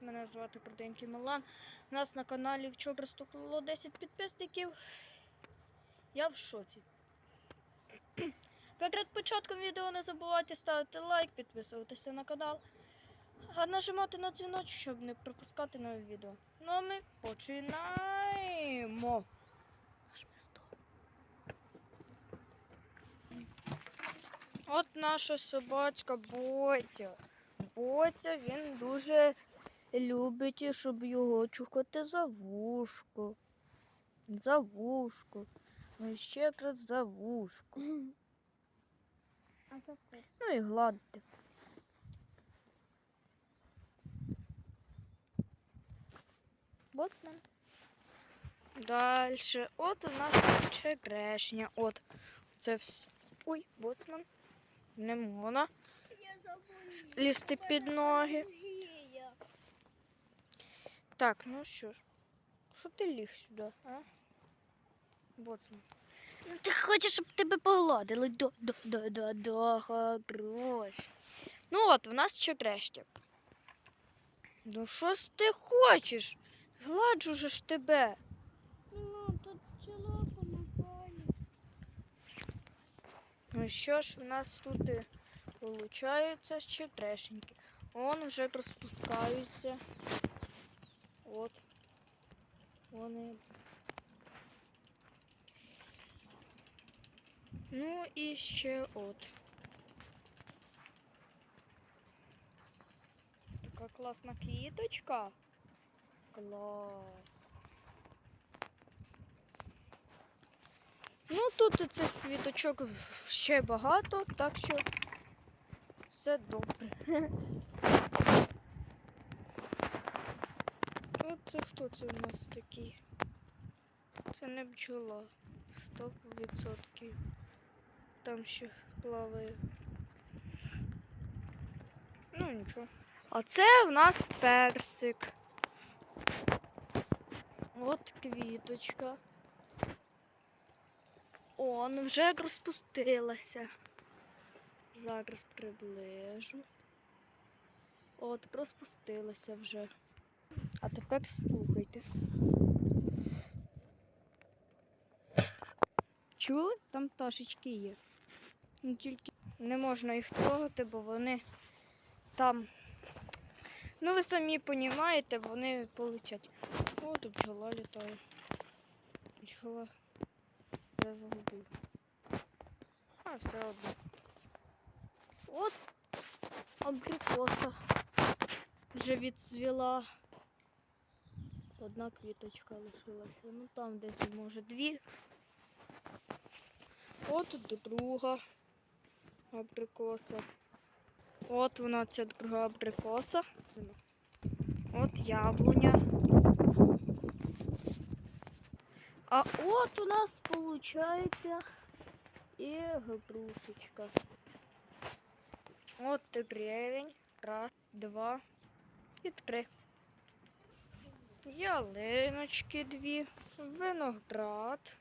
Мене звати Крутенький Милан. У нас на каналі вчора стукнуло 10 підписників. Я в шоці. Перед початком відео не забувайте ставити лайк, підписуватися на канал, а нажимати на дзвіночок, щоб не пропускати нові відео. Ну а ми починаємо. Наш місто. От наша собачка Боця. Боця він дуже любить, щоб його чухати за вушко. За вушко. Ну і ще якраз за вушко. А за Ну і гладити. Боцман. Дальше. От у нас черешня. От. Це все. Ой, боцман. Не можна лізти під ноги. Так, ну що ж. Що ти ліг сюди, а? Боцман. Ну ти хочеш, щоб тебе погладили до до до до до хорош. Ну от, у нас черешня. Ну що ж ти хочеш? Гладжу же ж тебе. Ну, тут пчелока на полі. Ну що ж у нас тут і получається ще трешеньки. Он вже розпускаються. От. Вони. Ну і ще от. Така класна квіточка. Клас. Ну, тут цих квіточок ще багато, так що все добре. От це хто це у нас такий? Це не бджола. Сто відсотків. Там ще плаває. Ну нічого. А це в нас персик. От квіточка. Он вже розпустилася. Зараз приближу. От, розпустилася вже. А тепер слухайте. Чули? Там пташечки є. Ну, тільки не можна їх трогати, бо вони там. Ну, ви самі розумієте, вони полетять. О, тут бджола літає. Бджола. Я загубив. А, все одно. От абрикоса вже відцвіла. Одна квіточка лишилася. Ну там десь може дві. От друга абрикоса. От вона ця друга абрикоса. От яблуня. А от у нас получається і грушечка. От гривень. Раз, два і три. Ялиночки дві, виноград,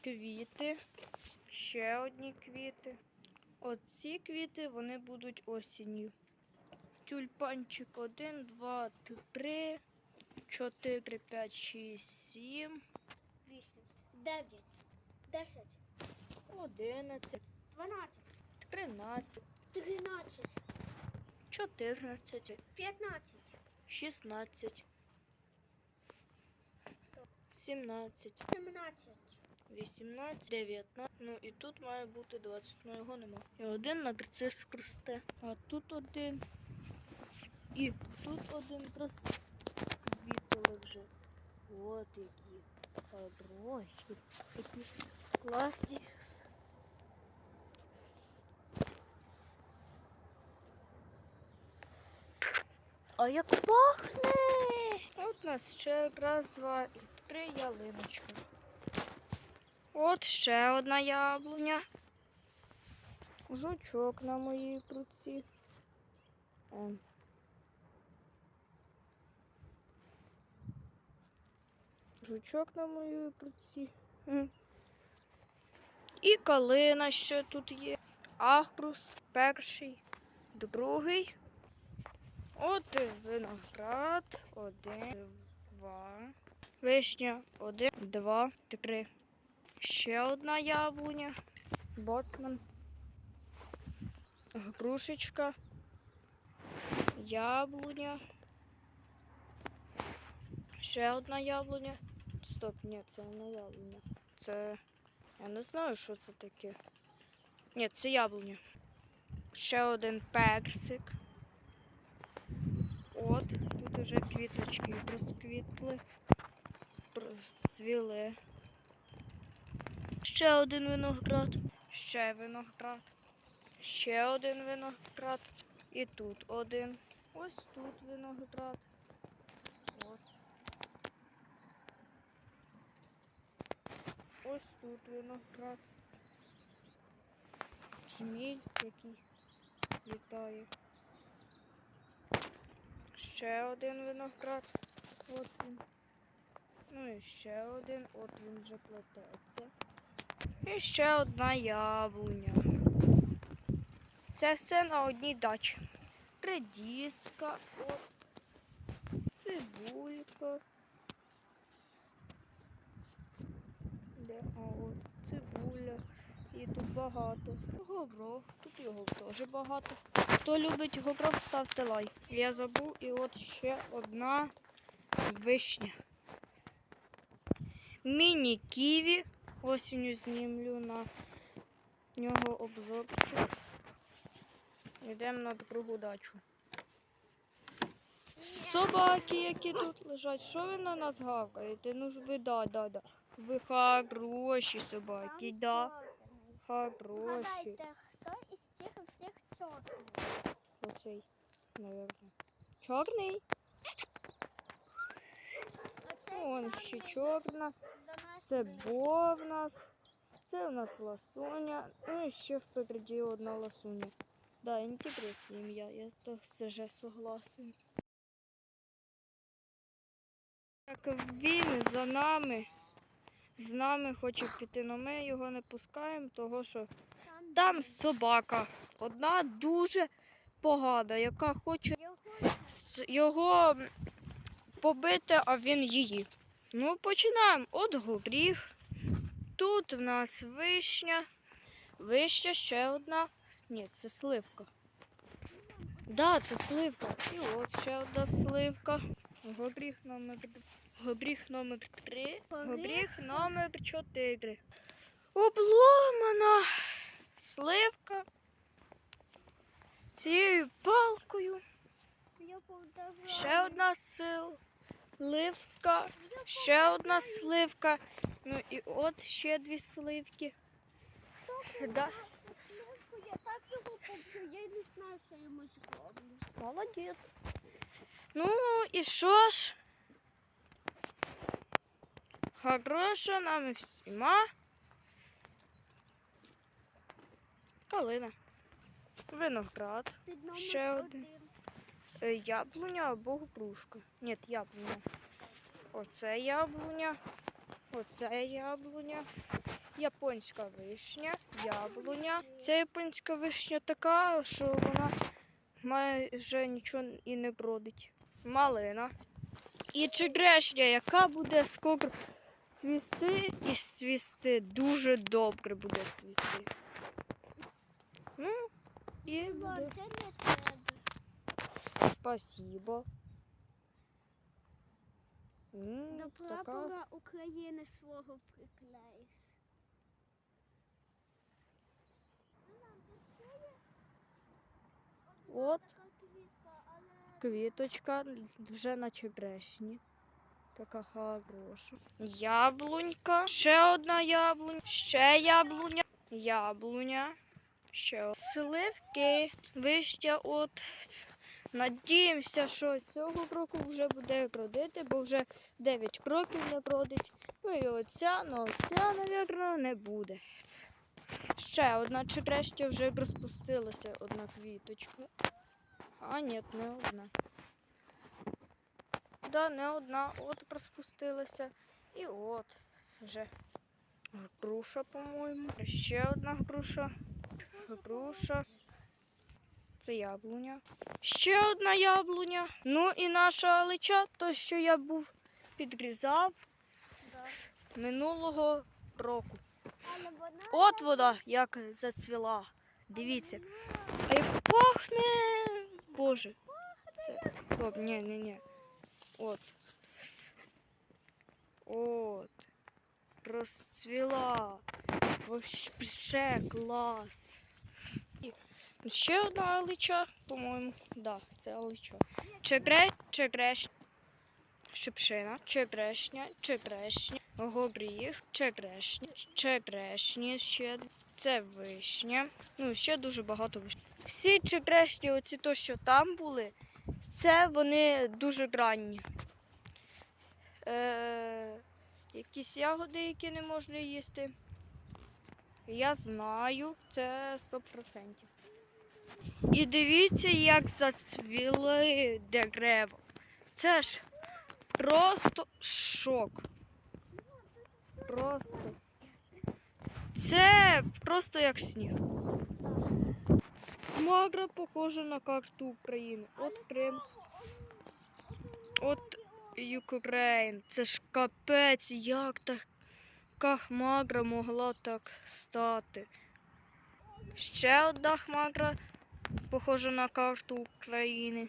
квіти, ще одні квіти. Оці квіти вони будуть осінню. Тюльпанчик один, два, три, чотири, п'ять, шість, сім, Вісім. Дев'ять. Десять. одинадцять, Дванадцять. тринадцять, Тринадцять. чотирнадцять, П'ятнадцять. Шістнадцять, сімнадцять. Сімнадцять. 18, 19. Ну і тут має бути 20, ну його нема. І один на цирк росте. А тут один. І тут один розквітили вже. От які хороші, такі класні. А як пахне! От у нас ще раз, два і три ялиночки. От ще одна яблуня. Жучок на моїй руці. Ем. Жучок на моїй руці. М. І калина ще тут є. Агрус перший, другий. От виноград. Один, два. Вишня. Один, два, три. Ще одна яблуня. Боцман. Грушечка. Яблуня. Ще одна яблуня. Стоп, ні, це не яблуня. Це. Я не знаю, що це таке. Ні, це яблуня. Ще один персик. От, тут уже квіточки розквітли, розцвіли. Ще один виноград, ще виноград, ще один виноград. І тут один. Ось тут виноград. От. Ось тут виноград. Жміль який літає. Ще один виноград. От він. Ну і ще один, от він вже плететься. І ще одна яблуня. Це все на одній дачі. Редіска, от, цибулька. Де? А от цибуля. І тут багато. Горох, тут його теж багато. Хто любить горох, ставте лайк. Я забув, і от ще одна вишня. Міні-ківі. Осінню знімлю на нього обзорчик. Йдемо на другу дачу. Собаки, які тут лежать. Що ви на нас гавкаєте? Ну ж ви да, да, да. Ви хороші собаки, да. Хороші. Гадайте, хто із цих всіх чорний? Оцей, наверное. Чорний. Вон ще чорна. Це бо нас. Це у нас ласуня. Ну і ще впереді одна ласуня. Да, інтересне ім'я, я то все же согласен. Так він за нами. З нами хоче піти, але ми його не пускаємо, того що Там собака. Одна дуже погана, яка хоче Його побити, а він її. Ну, починаємо. От горіх. Тут в нас вишня. Вишня ще одна. Ні, це сливка. Да, це сливка. І от ще одна сливка. Горіх номер Горіх номер три. Горіх номер чотири. Обломана сливка. Цією палкою. Ще одна сливка, ще одна сливка. Ну і от ще дві сливки. Да. Я так його поб'ю, я не знаю, що йому зроблю. Молодець. Ну і що ж? Хороша нам всіма. Калина. Виноград. Під номер Ще один. Е, Яблуня або грушка. Ні, яблуня. Оце яблуня. Оце яблуня. Японська вишня, яблуня. Ця японська вишня така, що вона майже нічого і не бродить. Малина. І черешня, яка буде скоро цвісти і цвісти. Дуже добре буде цвісти. Ну, і буде. Це не треба. Спасибо. М, До така. прапора України свого приклеїш. От але квіточка вже на черешні. Така хороша. Яблунька. Ще одна яблуня. Ще яблуня. Яблуня. Ще од- сливки. Вища от. Надіємося, що цього року вже буде родити, бо вже 9 кроків не родить. Ну і оця, ну оця, мабуть, не буде. Ще одна черешня вже розпустилася, одна квіточка. А, ні, не одна. Да, не одна, от розпустилася. І от вже груша, по-моєму. Ще одна груша. Груша. Це яблуня. Ще одна яблуня. Ну і наша алича, то що я був підрізав Да. минулого року. От вода як зацвіла. Дивіться. А як пахне. Боже. Це... Стоп, ні, ні, ні. От. От. Розцвіла. Вообще клас. Ще одна алича, по-моєму. Да, це алича. Чегре, чегреш. Шипшина, черешня, черешня, горіх, черешня, черешні ще. Це вишня. Ну, ще дуже багато вишні. Всі черешні, оці то, що там були, це вони дуже ранні. Е, якісь ягоди, які не можна їсти. Я знаю, це 100%. І дивіться, як зацвіли дерева. Це ж просто шок. Просто. Це просто як сніг. Магра похожа на карту України. От Крим. От Юкрейн. Це ж капець, як така хмагра могла так стати. Ще одна хмагра похожа на карту України. Не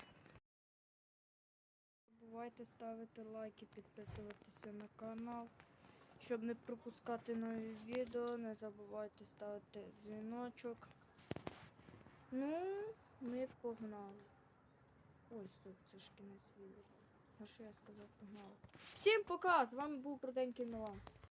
забувайте ставити лайки, підписуватися на канал. Щоб не пропускати нові відео, не забувайте ставити дзвіночок. Ну, ми погнали. Ой, стоп, це ж кінець відео. А що я сказав, погнали. Всім пока! З вами був Бруденький Милан.